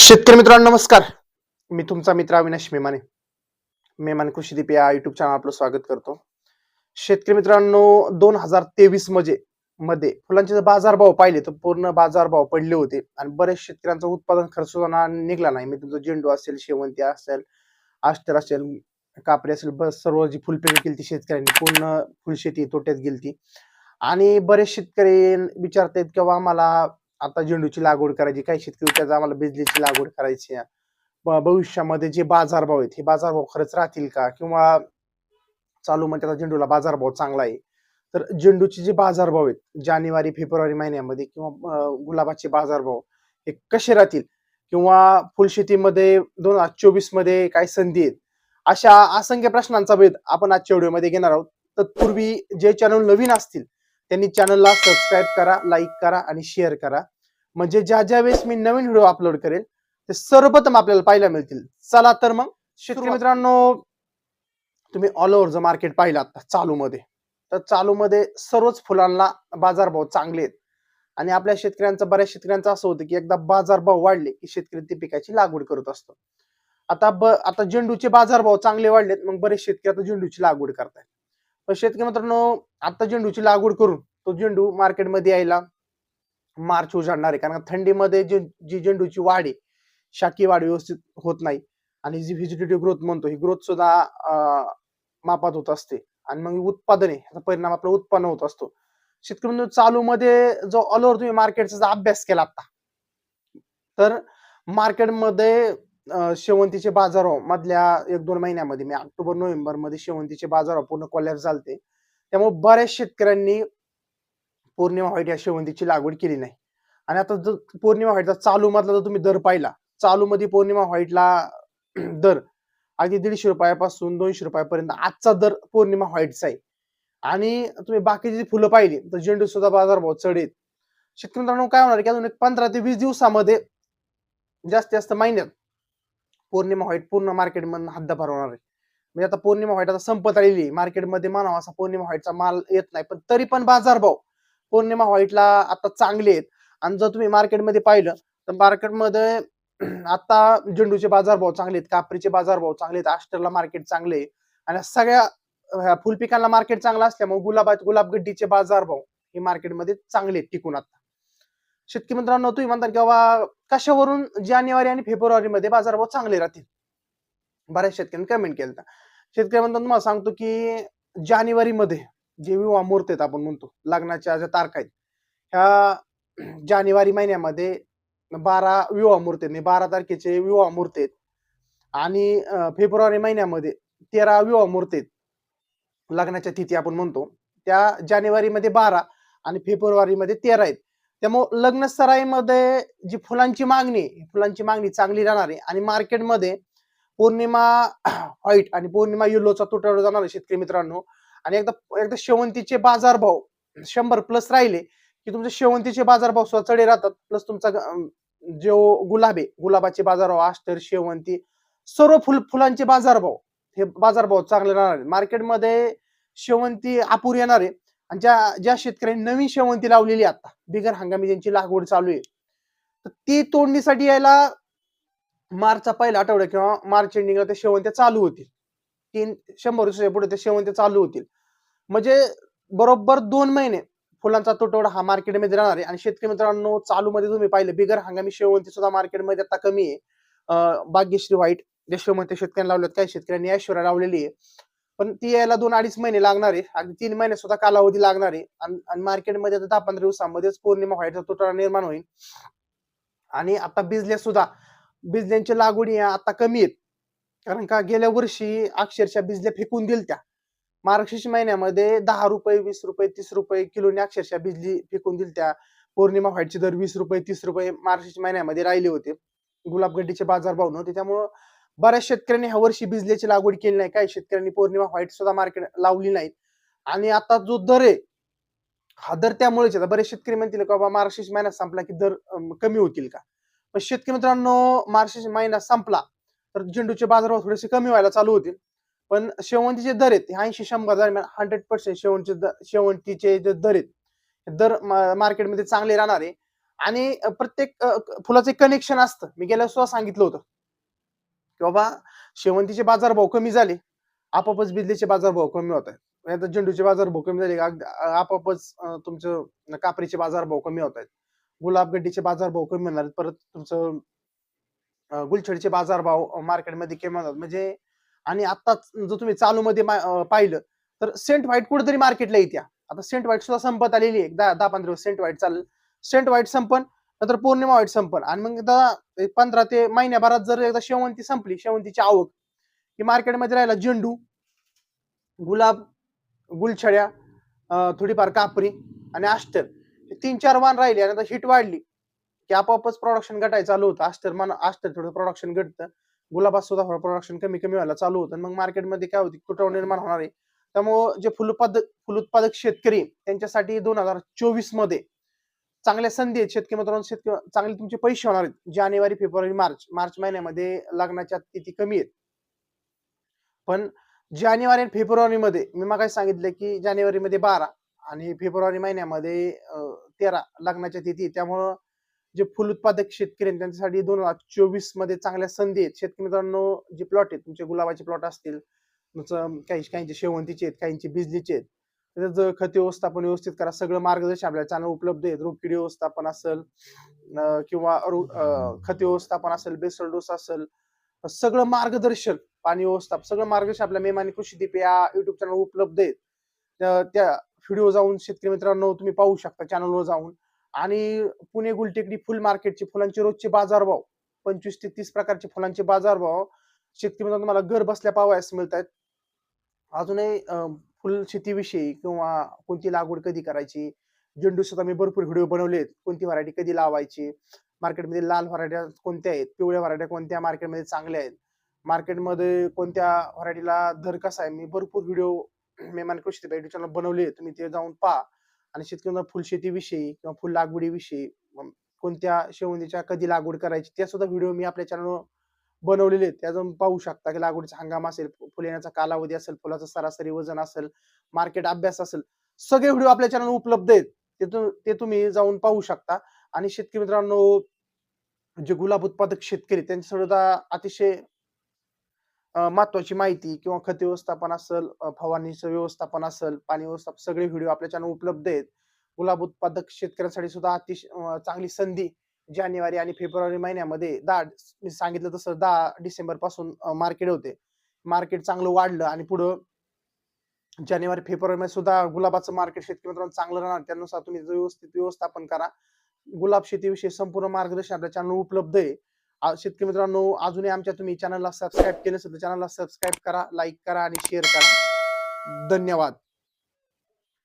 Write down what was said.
शेतकरी मित्रांनो नमस्कार. मी तुमचा मित्र अविनाश मेमाने. मेमाने कृषीदीप या युट्यूब चॅनल आपलं स्वागत करतो. शेतकरी मित्रांनो दोन हजार तेवीसमध्ये मध्ये फुलांचे जर बाजारभाव पाहिले तर पूर्ण बाजारभाव पडले होते आणि बरेच शेतकऱ्यांचं उत्पादन खर्च निघला नाही. मी तुमचं झेंडू असेल शेवंती असेल आष्टर असेल कापरी असेल बस सर्व जी फुलपेरी केली ती शेतकऱ्यांनी पूर्ण फुलशेती तोट्यात गेलती आणि बरेच शेतकरी विचारतायत किंवा आम्हाला आता झेंडूची लागवड करायची काही शेतकरी त्याचा आम्हाला बिजलीची लागवड करायची भविष्यामध्ये जे बाजारभाव आहेत हे बाजारभाव खरंच राहतील का? किंवा चालू म्हणजे आता झेंडूला बाजारभाव चांगला आहे. तर झेंडूचे जे बाजारभाव आहेत जानेवारी फेब्रुवारी महिन्यामध्ये किंवा गुलाबाचे बाजारभाव हे कसे राहतील? किंवा फुलशेतीमध्ये दोन हजार चोवीसमध्ये काय संधी आहेत? अशा असंख्य प्रश्नांचा भेद आपण आजच्या व्हिडिओमध्ये घेणार आहोत. तत्पूर्वी जे चॅनल नवीन असतील त्यांनी चॅनलला सबस्क्राईब करा लाईक करा आणि शेअर करा. म्हणजे ज्या ज्या वेळेस मी नवीन व्हिडिओ अपलोड करेल ते सर्वप्रथम आपल्याला पाहायला मिळतील. चला तर मग शेतकरी मित्रांनो तुम्ही ऑल ओव्हर ज मार्केट पाहिलं आता चालू मध्ये तर चालू मध्ये सर्वच फुलांना बाजारभाव चांगले आहेत. आणि आपल्या शेतकऱ्यांचं बऱ्याच शेतकऱ्यांचं असं होतं की एकदा बाजारभाव वाढले की शेतकरी ते पिकाची लागवड करत असतो. आता ब आता झेंडूचे बाजारभाव चांगले वाढलेत मग बरेच शेतकरी आता झेंडूची लागवड करतायत. पण शेतकरी मित्रांनो आता झेंडूची लागवड करून तो झेंडू मार्केटमध्ये यायला मार्च उजाडणार आहे. कारण का थंडीमध्ये जे जी झेंडूची वाढ आहे शाकी वाढ व्यवस्थित होत नाही. आणि जी व्हेजिटेटिव्ह ग्रोथ म्हणतो ही ग्रोथ सुद्धा मापात होत असते. आणि मग उत्पादने याचा परिणाम आपलं उत्पन्न होत असतो. शेतकरी बंधू, चालू मध्ये जो ऑल ओव्हर तुम्ही मार्केटचा जर अभ्यास केला आता तर मार्केटमध्ये शेवंतीचे बाजार मधल्या एक दोन महिन्यामध्ये मी ऑक्टोबर नोव्हेंबरमध्ये शेवंतीचे बाजार पूर्ण कोलॅप्स झालते त्यामुळे बऱ्याच शेतकऱ्यांनी पौर्णिमा व्हाईट या शेवंतीची लागवड केली नाही. आणि आता जर पौर्णिमा व्हाईटचा चालू मधला जर तुम्ही दर पाहिला चालू मध्ये पौर्णिमा व्हाईटला दर अगदी दीडशे रुपयापासून दोनशे रुपयापर्यंत आजचा दर पौर्णिमा व्हाईटचा आहे. आणि तुम्ही बाकीची जी फुलं पाहिली तर झेंडू सुद्धा बाजारभाव चढ चढेल. शेतकरी मित्रांनो काय होणार की अजून एक पंधरा ते वीस दिवसामध्ये जास्तीत जास्त महिन्यात पौर्णिमा व्हाईट पूर्ण मार्केटमधून हद्दपार होणार आहे. म्हणजे आता पौर्णिमा व्हाईट आता संपत आलेली आहे. मार्केटमध्ये मानावा असा पौर्णिमा व्हाईटचा माल येत नाही. पण तरी पण बाजार भाव पौर्णिमा व्हाईटला आता चांगले आहेत. आणि जर तुम्ही मार्केटमध्ये पाहिलं तर मार्केटमध्ये आता झेंडूचे बाजारभाव चांगले आहेत. कापरीचे बाजारभाव चांगले आहेत. आष्टरला मार्केट चांगले आहे. आणि सगळ्या ह्या फुलपिकांना मार्केट चांगलं असल्यामुळे गुलाबा गुलाबगड्डीचे बाजारभाव हे मार्केटमध्ये चांगले आहेत टिकून आता. शेतकरी मित्रांनो तुम्ही म्हणतात की बाबा कशावरून जानेवारी आणि फेब्रुवारी मध्ये बाजारभाव चांगले राहतील? बऱ्याच शेतकऱ्यांनी कमेंट केलं शेतकरी म्हणतात तुम्हाला सांगतो की जानेवारी मध्ये जे विवाह मुहूर्त आहेत आपण म्हणतो लग्नाच्या ज्या तारखा आहेत ह्या जानेवारी महिन्यामध्ये बारा विवाह मुहूर्त आहेत म्हणजे बारा तारखेचे विवाह मुहूर्त आहेत आणि फेब्रुवारी महिन्यामध्ये तेरा विवाह मुहूर्त आहेत. लग्नाच्या तिथी आपण म्हणतो त्या जानेवारीमध्ये बारा आणि फेब्रुवारीमध्ये तेरा आहेत. त्यामुळे लग्न सराईमध्ये जी फुलांची मागणी फुलांची मागणी चांगली राहणार आहे आणि मार्केटमध्ये पौर्णिमा व्हाईट आणि पौर्णिमा येल्लोचा तुटवडा जाणार आहे शेतकरी मित्रांनो. आणि एकदा एकदा शेवंतीचे बाजारभाव शंभर प्लस राहिले की तुमचे शेवंतीचे बाजारभाव सुद्धा चढे राहतात. प्लस तुमचा जो गुलाब आहे गुलाबाचे बाजारभाव आष्टर शेवंती सर्व फुल फुलांचे बाजारभाव हे बाजारभाव चांगले राहणार आहेत. मार्केटमध्ये शेवंती अपुरी येणार आहे. आणि ज्या ज्या शेतकऱ्यांनी नवीन शेवंती लावलेली आहे आता बिगर हंगामी ज्यांची लागवड चालू आहे तर ती तोडणीसाठी यायला मार्चचा पहिला आठवडा किंवा मार्च एंडिंगला ते शेवंत्या चालू होतील. तीन शंभर वर्षाच्या पुढे ते शेवंत्या चालू होतील. म्हणजे बरोबर दोन महिने फुलांचा तुटवडा हा मार्केटमध्ये राहणार आहे. आणि शेतकरी मित्रांनो चालू मध्ये तुम्ही पाहिलं बिगर हंगामी शेवंती सुद्धा मार्केटमध्ये आता कमी आहे. भाग्यश्री व्हाईट जे शेवंती शेतकऱ्यांनी लावलेत काही शेतकऱ्यांनी ऐश्वर्या लावलेली आहे. पण ती यायला दोन अडीच महिने लागणार आहे. आणि तीन महिने सुद्धा कालावधी लागणार आहे. आणि आणि मार्केटमध्ये आता दहा पंधरा दिवसांमध्येच पौर्णिमा व्हायचा तुटवडा निर्माण होईल. आणि आता बिजल्या सुद्धा बिजल्यांची लागवडी आता कमी आहेत. कारण का गेल्या वर्षी अक्षरशः बिजल्या फेकून दिल त्या मार्गशीर्ष महिन्यामध्ये दहा रुपये वीस रुपये तीस रुपये किलोने अक्षरशः बिजली फेकून दिल त्या पौर्णिमा व्हाईटचे दर वीस रुपये तीस रुपये मार्गशीर्ष महिन्यामध्ये राहिले होते. गुलाबगड्डीचे बाजार भाव नव्हते. त्यामुळं बऱ्याच शेतकऱ्यांनी ह्या वर्षी बिजलीची लागवड केली नाही. काही शेतकऱ्यांनी पौर्णिमा व्हाईट सुद्धा मार्केट लावली नाही. आणि आता जो दर आहे हा दर त्यामुळेच आता बरेच शेतकरी म्हणतील का बाबा मार्गशीर्ष महिना संपला की दर कमी होतील का? पण शेतकरी मित्रांनो मार्च महिना संपला तर झेंडूचे बाजारभाव थोडेसे कमी व्हायला चालू होतील. पण शेवंतीचे दर आहेत ऐंशी शंभर दरम्यान हंड्रेड पर्सेंट शेवंतीचे शेवंतीचे जे दर आहेत दर मार्केटमध्ये चांगले राहणार आहे. आणि प्रत्येक फुलाचे फुलाचं कनेक्शन असतं. मी गेल्या सुद्धा सांगितलं होतं. की बाबा शेवंतीचे बाजारभाव कमी झाले आपापच बिजलीचे बाजारभाव कमी होत आहेत. आता झेंडूचे झेंडूचे बाजारभाव कमी झाले आपापच तुमचं कापरीचे बाजारभाव कमी होत आहेत. गुलाबगड्डीचे बाजारभाव कमी होणार आहेत. परत तुमचं अ, गुलछडीचे बाजारभाव मार्केटमध्ये कमी होणार म्हणजे आणि आताच जर तुम्ही चालू मध्ये पाहिलं तर सेंट व्हाईट कुठेतरी मार्केटला येत्या. आता सेंट व्हाईट सुद्धा संपत आलेली आहे. एक दहा दहा पंधरा दिवस सेंट व्हाईट चालेल. सेंट व्हाईट संपन नंतर पौर्णिमा वाईट संपन. आणि मग एकदा पंधरा ते महिन्याभरात जर एकदा शेवंती संपली शेवंतीची आवक की मार्केटमध्ये राहिला झेंडू गुलाब गुलछड्या थोडीफार कापरी आणि आस्टर हे तीन चार वाण राहिले आणि आता हिट वाढली की आपोआपच प्रोडक्शन घटायला चालू होतं. आस्टर मन आस्टर थोडं प्रोडक्शन घटतं. गुलाबात सुद्धा थोडं प्रोडक्शन कमी कमी व्हायला चालू होतं. आणि मग मार्केटमध्ये काय होती तुटव निर्माण होणार आहे. त्यामुळं जे फुलोत्पादक फुलोत्पादक शेतकरी त्यांच्यासाठी दोन हजार चोवीसमध्ये चांगल्या संधी आहेत शेतकरी मित्रांनो शेतकरी चांगले तुमचे पैसे होणार आहेत. जानेवारी फेब्रुवारी मार्च मार्च महिन्यामध्ये लग्नाच्या तिथी कमी आहेत? पण जानेवारी आणि फेब्रुवारी मध्ये मी मग सांगितलं की जानेवारी मध्ये बारा आणि फेब्रुवारी महिन्यामध्ये तेरा लग्नाच्या तिथी त्यामुळं जे फुल उत्पादक शेतकरी आहेत त्यांच्यासाठी दोन हजार चोवीसमध्ये चांगल्या संधी आहेत. शेतकरी मित्रांनो जे प्लॉट आहेत तुमचे गुलाबाचे प्लॉट असतील तुमचं काही काहींचे शेवंतीचे आहेत काहींचे बिजलीचे आहेत त्याचं खत व्यवस्थापन व्यवस्थित करा. सगळं मार्गदर्शन आपल्या चॅनल उपलब्ध आहेत रोगकीड व्यवस्थापन असेल किंवा खत व्यवस्थापन असेल बेसल डोस असेल सगळं मार्गदर्शन पाणी व्यवस्थापन सगळं मार्गदर्शन आपल्या मेमानी कृषी दीप या युट्यूब चॅनल उपलब्ध आहेत. त्या- त्या व्हिडिओ जाऊन शेतकरी मित्रांनो तुम्ही पाहू शकता चॅनलवर जाऊन. आणि पुणे गुलटेकडी फुल मार्केटचे फुलांचे रोजचे बाजारभाव पंचवीस ते तीस प्रकारचे फुलांचे बाजारभाव शेतकरी मित्रांनो तुम्हाला घर बसल्या पावायस मिळत आहेत अजूनही फुल शेतीविषयी किंवा कोणती लागवड कधी करायची? झेंडूसुद्धा मी भरपूर व्हिडिओ बनवले आहेत कोणती व्हरायटी कधी लावायची? मार्केटमध्ये लाल व्हरायट्या कोणत्या आहेत? पिवळ्या व्हरायट्या कोणत्या मार्केटमध्ये चांगल्या आहेत? मार्केटमध्ये कोणत्या व्हरायटीला दर कसा आहे? मी भरपूर व्हिडिओ मेमान कृषी युट्यूब चॅनल बनवले आहेत. तुम्ही ते जाऊन पहा. आणि शेतकऱ्यांना फुल शेतीविषयी किंवा फुल लागवडीविषयी कोणत्या शेवंतीच्या कधी लागवड करायची त्या सुद्धा व्हिडिओ मी आपल्या चॅनलवर बनवलेले आहेत. त्या जाऊन पाहू शकता की लागवडीचा हंगाम असेल फुल येण्याचा कालावधी असेल फुलाचं सरासरी वजन असेल मार्केट अभ्यास असेल सगळे व्हिडिओ आपल्या चॅनल उपलब्ध आहेत. ते ते तुम्ही जाऊन पाहू शकता. आणि शेतकरी मित्रांनो जे गुलाब उत्पादक शेतकरी त्यांच्यासाठी सुद्धा अतिशय महत्वाची माहिती किंवा खत व्यवस्थापन असेल फवारणीचं व्यवस्थापन असेल पाणी व्यवस्थापन सगळे व्हिडिओ आपल्या चॅनल उपलब्ध आहेत. गुलाब उत्पादक शेतकऱ्यांसाठी सुद्धा अतिशय चांगली संधी जानेवारी आणि फेब्रुवारी महिन्यामध्ये दहा मी सांगितलं तसं दहा डिसेंबरपासून मार्केट होते. मार्केट चांगलं वाढलं आणि पुढं जानेवारी फेब्रुवारी मध्ये सुद्धा गुलाबाचं मार्केट शेतकरी मित्रांनो चांगलं राहणार. त्यानुसार तुम्ही व्यवस्थित व्यवस्थापन करा. गुलाब शेतीविषयी संपूर्ण मार्गदर्शन आपल्या चॅनल उपलब्ध आहे. शेतकरी मित्रांनो अजूनही आमच्या तुम्ही चॅनलला सबस्क्राईब केलं असेल तर चॅनलला सबस्क्राईब करा लाईक करा आणि शेअर करा. धन्यवाद.